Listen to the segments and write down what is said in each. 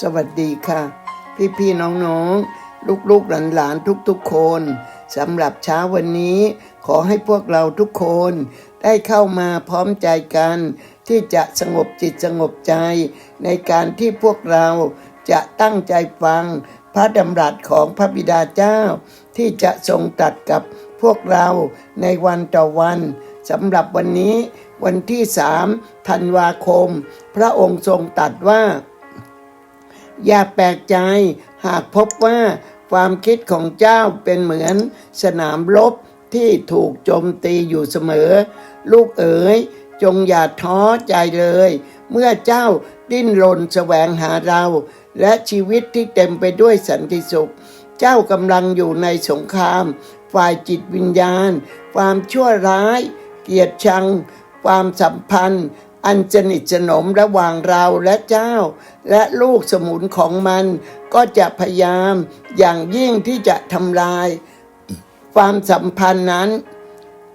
สวัสดีค่ะพี่พี่ๆน้องๆ ลูกๆหลานๆทุกๆคนสำหรับเช้าวันนี้ ขอให้พวกเราทุกคนได้เข้ามาพร้อมใจกัน ที่จะสงบจิตสงบใจ ในการที่พวกเราจะตั้งใจฟังพระดำรัสของพระบิดาเจ้า ที่จะทรงตัดกับพวกเราในวันต่อวันสำหรับวันนี้วันที่สามธันวาคม พระองค์ทรงตัดว่า อย่าแปลกใจหากพบว่าความคิดของเจ้าเป็นเหมือนสนามรบที่ถูกโจมตีอยู่เสมอ ลูกเอ๋ยจงอย่าท้อใจเลย เมื่อเจ้าดิ้นรนแสวงหาเรา และชีวิตที่เต็มไปด้วยสันติสุข เจ้ากำลังอยู่ในสงคราม ฝ่ายจิตวิญญาณ ความชั่วร้าย เกียดชัง ความสัมพันธ์ อันสนิทสนมระหว่างเราและเจ้า และลูกสมุนของมัน ก็จะพยายามอย่างยิ่งที่จะทำลาย ความสัมพันธ์นั้น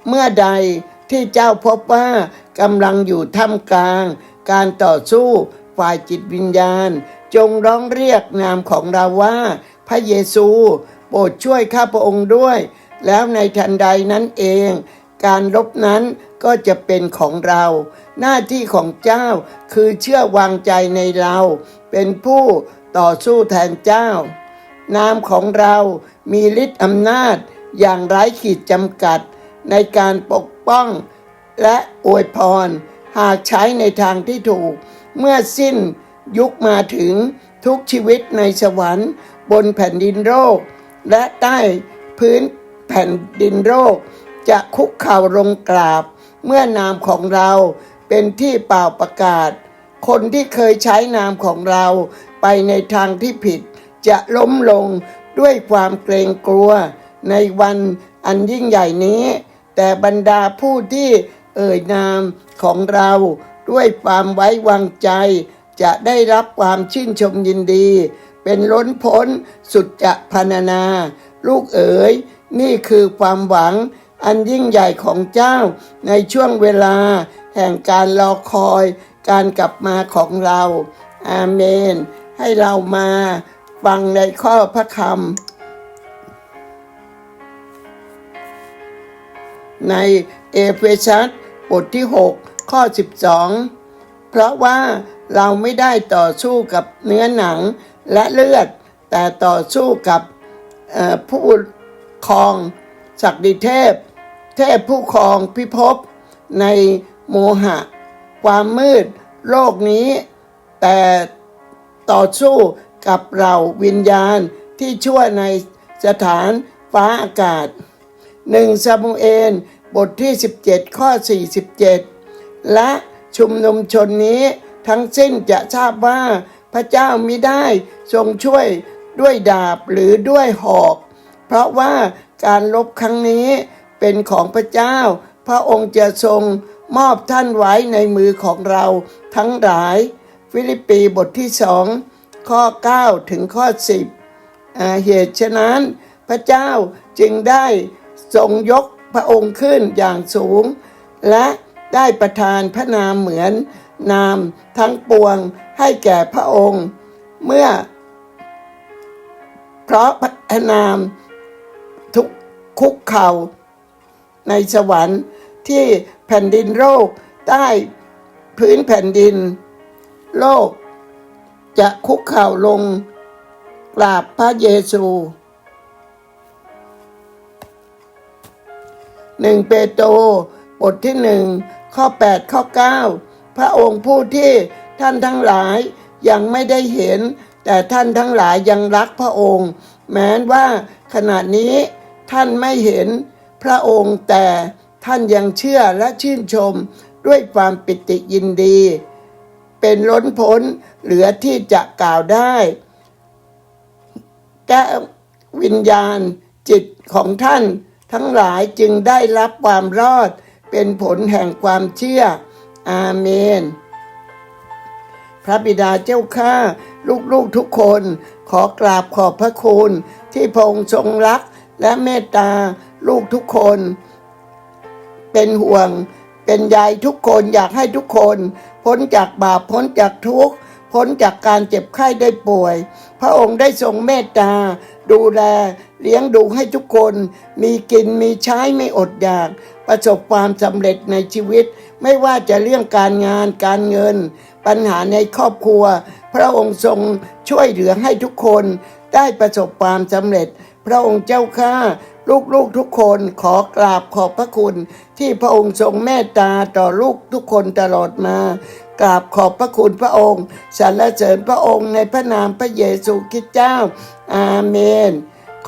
เมื่อใดที่เจ้าพบว่ากำลังอยู่ท่ามกลาง การต่อสู้ฝ่ายจิตวิญญาณ จงร้องเรียกนามของเราว่า พระเยซูโปรดช่วยข้าพระองค์ด้วย แล้วในทันใดนั้นเอง การรบนั้นก็จะเป็นของเรา หน้าที่ของเจ้าคือเชื่อวางใจในเรา เป็นผู้ต่อสู้แทนเจ้า นามของเรามีฤทธิ์อำนาจอย่างไร้ขีดจำกัด ในการปกป้องและอวยพร หากใช้ในทางที่ถูก เมื่อสิ้นยุคมาถึงทุกชีวิตในสวรรค์ บนแผ่นดินโลกและใต้พื้นแผ่นดินโลก จะคุกเข่าลงกราบ เมื่อนามของเราเป็นที่เป่าประกาศ คนที่เคยใช้นามของเราไปในทางที่ผิด จะล้มลงด้วยความเกรงกลัว ในวันอันยิ่งใหญ่นี้ แต่บรรดาผู้ที่เอ่ยนามของเราด้วยความไว้วางใจ จะได้รับความชื่นชมยินดี เป็นล้นพ้นสุดจะพรรณนา ลูกเอ๋ยนี่คือความหวัง อันยิ่งใหญ่ของเจ้าในช่วงเวลา แห่งการรอคอยการกลับมาของเรา อาเมน ให้เรามาฟังในข้อพระคำในเอเฟซัสบทที่ 6 ข้อ 12 เพราะว่าเราไม่ได้ต่อสู้กับเนื้อหนังและเลือด แต่ต่อสู้กับผู้ครอง ศักดิเทพ เทพผู้ครองพิภพในโมหะ ความมืดโลกนี้ แต่ต่อสู้กับเราวิญญาณที่ชั่วในสถานฟ้าอากาศหนึ่งซามูเอลบทที่ 17 ข้อ 47 และชุมนุมชนนี้ทั้งสิ้นจะทราบว่าพระเจ้ามิได้ทรงช่วยด้วยดาบหรือด้วยหอก เพราะว่า การลบครั้งนี้เป็นของพระเจ้า พระองค์จะทรงมอบท่านไว้ในมือของเราทั้งหลาย ฟิลิปปีบทที่สองข้อ 9 ถึงข้อ 10 เหตุฉะนั้นพระเจ้าจึงได้ทรงยกพระองค์ขึ้นอย่างสูง และได้ประทานพระนามเหมือนนามทั้งปวงให้แก่พระองค์ เมื่อเพราะพระนาม ทุกคุกเข่าในสวรรค์ที่แผ่นดินโลกใต้พื้นแผ่นดิน โลก จะคุกเข่าลงกราบพระเยซูหนึ่งเปโตรบทที่หนึ่งข้อ 8 ข้อ 9 พระองค์ผู้ที่ท่านทั้งหลายยังไม่ได้เห็น แต่ท่านทั้งหลายยังรักพระองค์ แม้ว่าขณะนี้ ท่านไม่เห็นพระองค์แต่ท่านยังเชื่อและชื่นชมด้วยความปิติยินดี เป็นล้นพ้นเหลือที่จะกล่าวได้แก้วิญญาณจิตของท่าน ทั้งหลายจึงได้รับความรอด เป็นผลแห่งความเชื่อ อาเมน พระบิดาเจ้าข้าลูกๆทุกคน ขอกราบขอบพระคุณ ที่พระองค์ทรงรัก และเมตตาลูกทุกคน เป็นห่วง เป็นใยทุกคนอยากให้ทุกคน พ้นจากบาปพ้นจากทุกข์พ้นจากการเจ็บไข้ได้ป่วย พระองค์ได้ทรงเมตตา ดูแล เลี้ยงดูให้ทุกคน มีกินมีใช้ไม่อดอยาก ประสบความสำเร็จในชีวิต ไม่ว่าจะเรื่องการงานการเงิน ปัญหาในครอบครัว พระองค์ทรงช่วยเหลือให้ทุกคน ได้ประสบความสำเร็จ พระองค์เจ้าข้าลูกๆทุกคนขอกราบขอบพระคุณ ที่พระองค์ทรงเมตตาต่อลูกทุกคนตลอดมากราบขอบพระคุณพระองค์สรรเสริญพระองค์ในพระนามพระเยซูคริสต์เจ้า อาเมน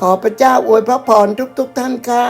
ขอพระเจ้าอวยพระพรทุกๆทท่านค่ะ